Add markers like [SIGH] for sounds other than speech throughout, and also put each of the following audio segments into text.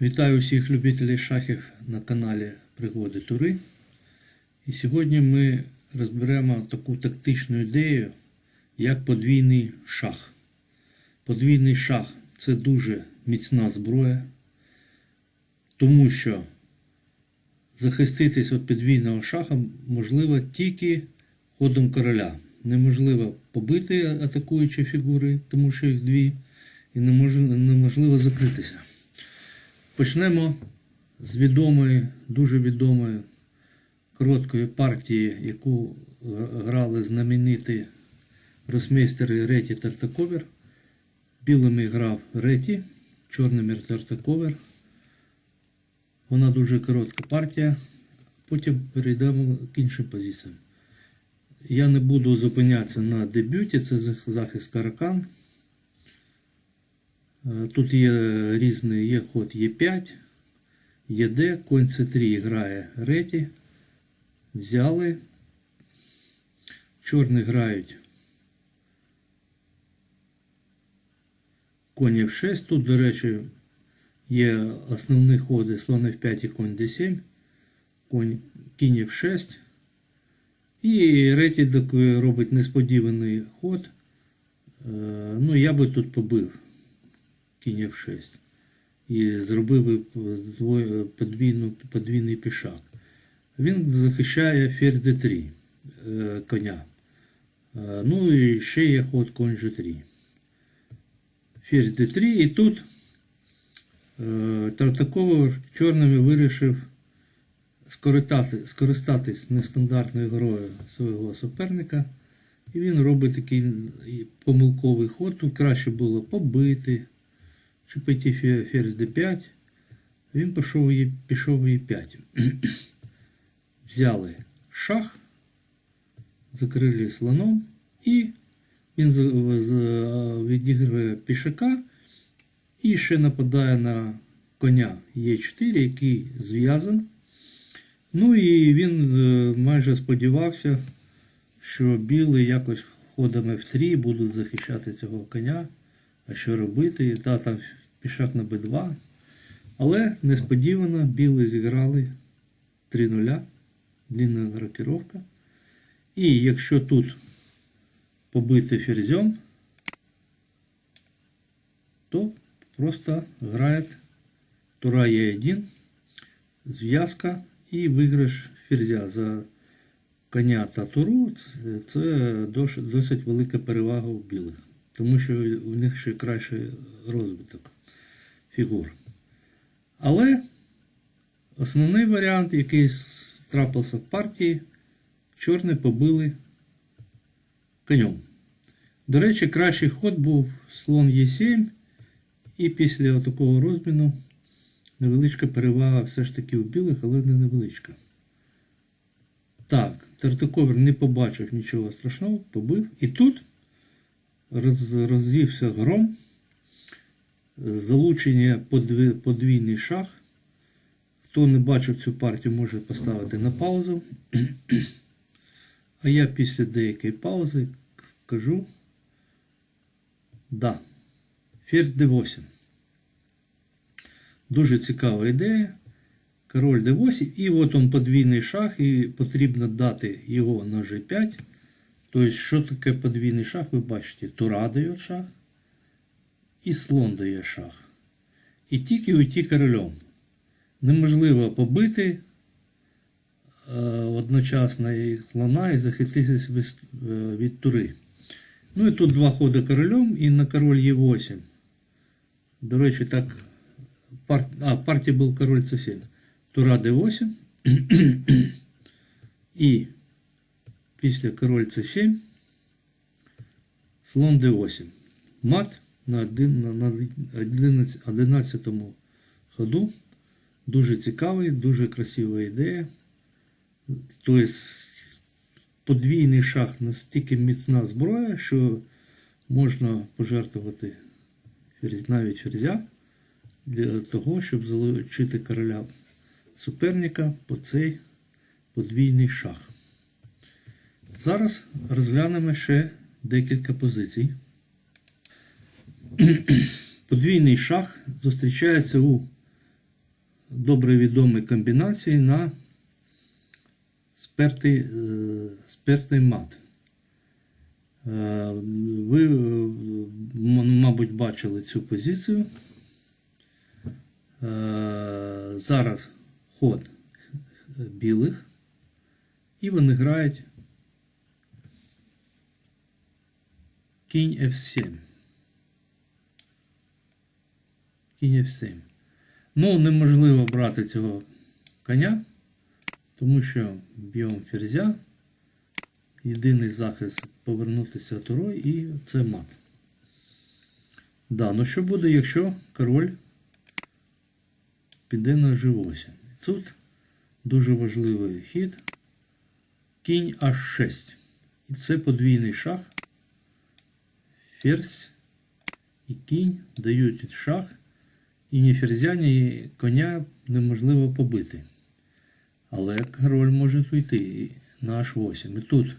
Вітаю всіх любителів шахів на каналі Пригоди Тури. І сьогодні ми розберемо таку тактичну ідею, як подвійний шах. Подвійний шах це дуже міцна зброя, тому що захиститись від подвійного шаха можливо тільки ходом короля. Неможливо побити атакуючі фігури, тому що їх дві, і неможливо, закритися. Почнемо з відомої, дуже відомої короткої партії, яку грали знамениті росмейстери Реті Тартаковер. Білими грав Реті, чорними Тартаковер. Вона дуже коротка партія. Потім перейдемо к іншим позиціям. Я не буду зупинятися на дебюті, це захист Каракан. Е, Тут є різний є ход Е5, ЄД, конь С3 грає Реті. Взяли. Чорні грають конь F6. Тут, до речі, є основні ходи слон F5 і конь D7, конь кінь F6. І Реті такий робить несподіваний ход. Е, Ну, я би тут побив кінь F6 і зробив би подвійну, подвійний пішак. Він захищає ферзь d3 е, коня. Е, Ну і ще є ход конь g3. Ферзь d3 і тут е, Тартакова чорними вирішив скористати, скористатись нестандартною грою свого суперника. І він робить такий помилковий ход. Тут краще було побити, чи піти ферзь d5. Він пішов є, пішов e5. [CLEARS THROAT] Взяли шах, закрили слоном, і він відігрує пішака і ще нападає на коня Е4, який зв'язан. Ну і він е, майже сподівався, що білий якось ходом F3 будуть захищати цього коня. А що робити? Та там пішак на Б2. Але несподівано білі зіграли 3-0, длінна рокіровка. І якщо тут побити ферзем, то просто грає тура Е1, зв'язка і виграш ферзя за коня та туру. Це досить велика перевага у білих, тому що у них ще кращий розвиток фігур. Але основний варіант, який трапився в партії, чорні побили конем. До речі, кращий ход був слон Е7, і після такого розміну невеличка перевага все ж таки у білих, але не невеличка. Так, Тартаковер не побачив нічого страшного, побив. І тут роз, роззівся гром залучення подві- подвійний шах. Хто не бачив цю партію, може поставити на паузу. А я після деякої паузи скажу. Да. Ферзь d8. Дуже цікава ідея. Король d8. І от он подвійний шах, і потрібно дати його на g5. Тобто, що таке подвійний шах, ви бачите, тура дає шах і слон дає шах. І тільки уйти королем. Неможливо побити е, одночасно і слона і захиститися від, е, від тури. Ну і тут два ходи королем і на король Е8. До речі, так. Пар... А, партія був король С7. Тура Д8. і після король С7 слон Д8. Мат на, один, на, на 11, 11 ходу. Дуже цікавий, дуже красива ідея. Тобто подвійний шах настільки міцна зброя, що можна пожертвувати навіть ферзя для того, щоб залучити короля суперника по цей подвійний шах. Зараз розглянемо ще декілька позицій. Подвійний шах зустрічається у добре відомі комбінації на спертий, е, спертий мат. Е, Ви, е, мабуть, бачили цю позицію. Зараз ход білих, і вони грають кінь F7. Кінь F7. Ну, неможливо брати цього коня, тому що б'ємо ферзя. Єдиний захист повернутися турой і це мат. Да, ну що буде, якщо король піде на G8? Тут дуже важливий хід. Кінь H6. І це подвійний шах. Ферзь і кінь дають шах. І ні ферзя, ні коня неможливо побити. Але король може уйти на H8. І тут,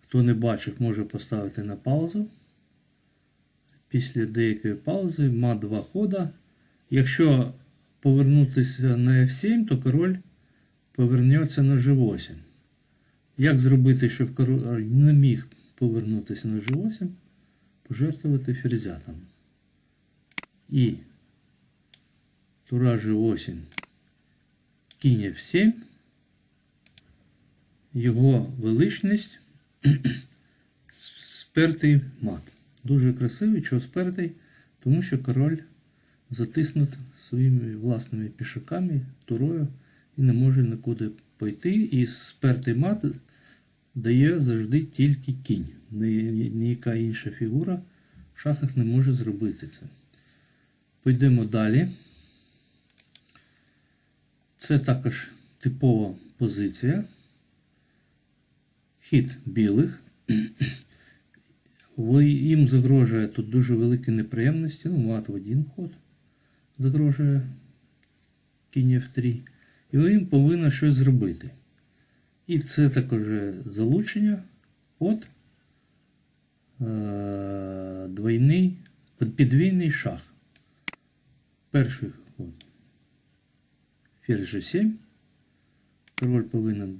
хто не бачив, може поставити на паузу. Після деякої паузи мат два хода. Якщо повернутися на F7, то король повернеться на G8. Як зробити, щоб король не міг повернутися на G8? Пожертвувати ферзятом. І тура G8, кінь F7, його величність [CLEARS THROAT] спертий мат. Дуже красивий, чого спертий, тому що король затиснут своїми власними пішаками, турою і не може нікуди пойти. І спертий мат дає завжди тільки кінь. Ні- Ніяка інша фігура в шахах не може зробити це. Пойдемо далі. Це також типова позиція. Хід білих. [CLEARS THROAT] Їм загрожує тут дуже великі неприємності. Ну, мат в один ход загрожує кінь F3. І він повинен щось зробити. І це також залучення от двойний, під- підвійний шах. Перший ход. Ферзь G7. Король повинен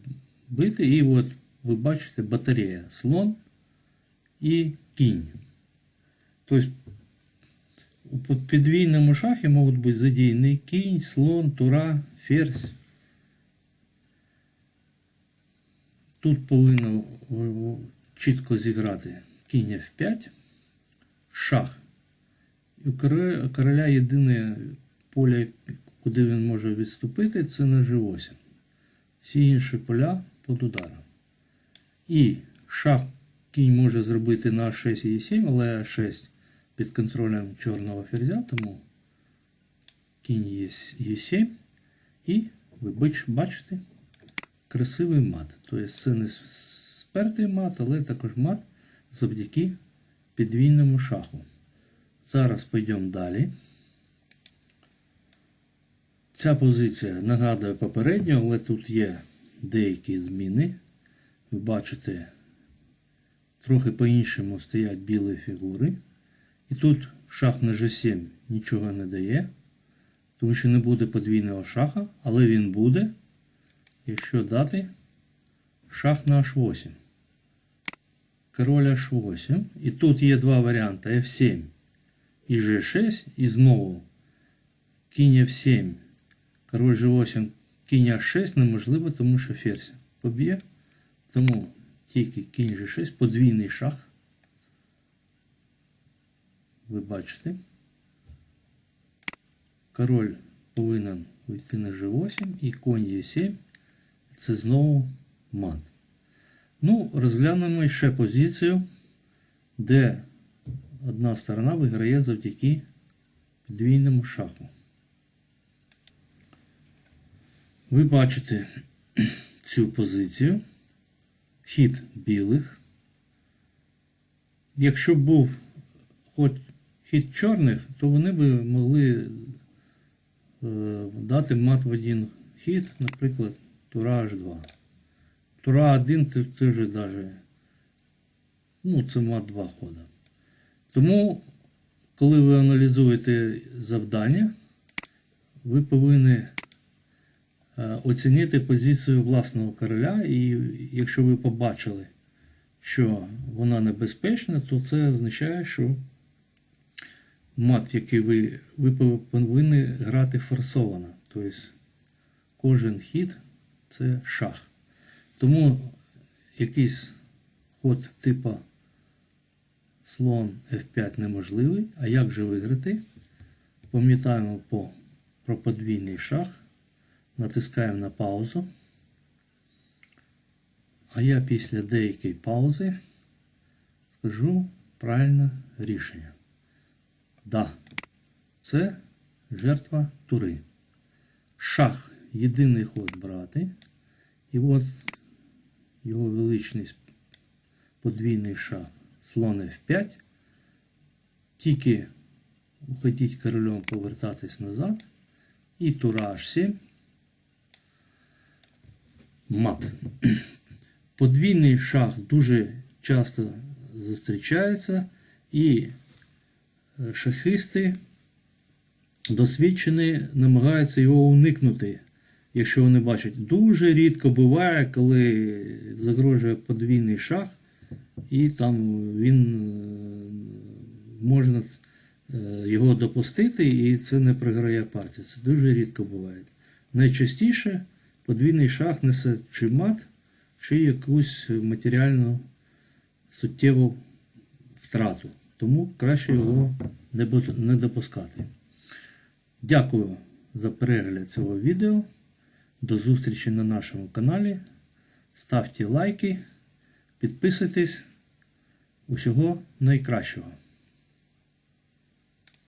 бити. І от ви бачите батарея слон і кінь. Тобто у підвійному шахі можуть бути задіяні кінь, слон, тура, ферзь. Тут повинно в- чітко зіграти кінь F5, шах. І у короля єдине поле, куди він може відступити, це на G8. Всі інші поля під ударом. І шах кінь може зробити на 6 і 7, але 6 під контролем чорного ферзя, тому кінь є 7 і ви бачите красивий мат. Тобто це не спертий мат, але також мат завдяки підвійному шаху. Зараз пойдемо далі. Ця позиція нагадує попередню, але тут є деякі зміни. Ви бачите, трохи по-іншому стоять білі фігури. І тут шах на G7 нічого не дає, тому що не буде подвійного шаха, але він буде, якщо дати шах на H8. Король H8. І тут є два варіанти F7 і G6, і знову кінь F7, король G8, кінь H6 неможливо, тому що ферзь поб'є. Тому тільки кінь G6, подвійний шах. Ви бачите. Король повинен вийти на G8 і конь Е7. Це знову мат. Ну, розглянемо ще позицію, де одна сторона виграє завдяки підвійному шаху. Ви бачите [CLEARS THROAT] цю позицію. Хід білих. Якщо був хоч хід чорних, то вони б могли е, дати мат в один хід, наприклад, тура H2. Тура 1 це теж даже, ну, це мат 2 хода. Тому, коли ви аналізуєте завдання, ви повинні е, оцінити позицію власного короля, і якщо ви побачили, що вона небезпечна, то це означає, що мат, який ви, ви повинні грати форсовано. Тобто кожен хід це шах. Тому якийсь ход типу слон F5 неможливий. А як же виграти? Пам'ятаємо по, про подвійний шах. Натискаємо на паузу. А я після деякої паузи скажу правильне рішення. Да, це жертва тури. Шах єдиний ход брати. І от його величність подвійний шах слон F5. Тільки уходіть королем повертатись назад. І тура H7. Мат. Подвійний шах дуже часто зустрічається, і е, шахисти досвідчені намагаються його уникнути. Якщо вони бачать, дуже рідко буває, коли загрожує подвійний шах, і там він е, можна е, його допустити, і це не програє партію. Це дуже рідко буває. Найчастіше подвійний шах несе чи мат, чи якусь матеріальну суттєву втрату. Тому краще його не допускати. Дякую за перегляд цього відео. До зустрічі на нашому каналі. Ставте лайки, підписуйтесь. Усього найкращого.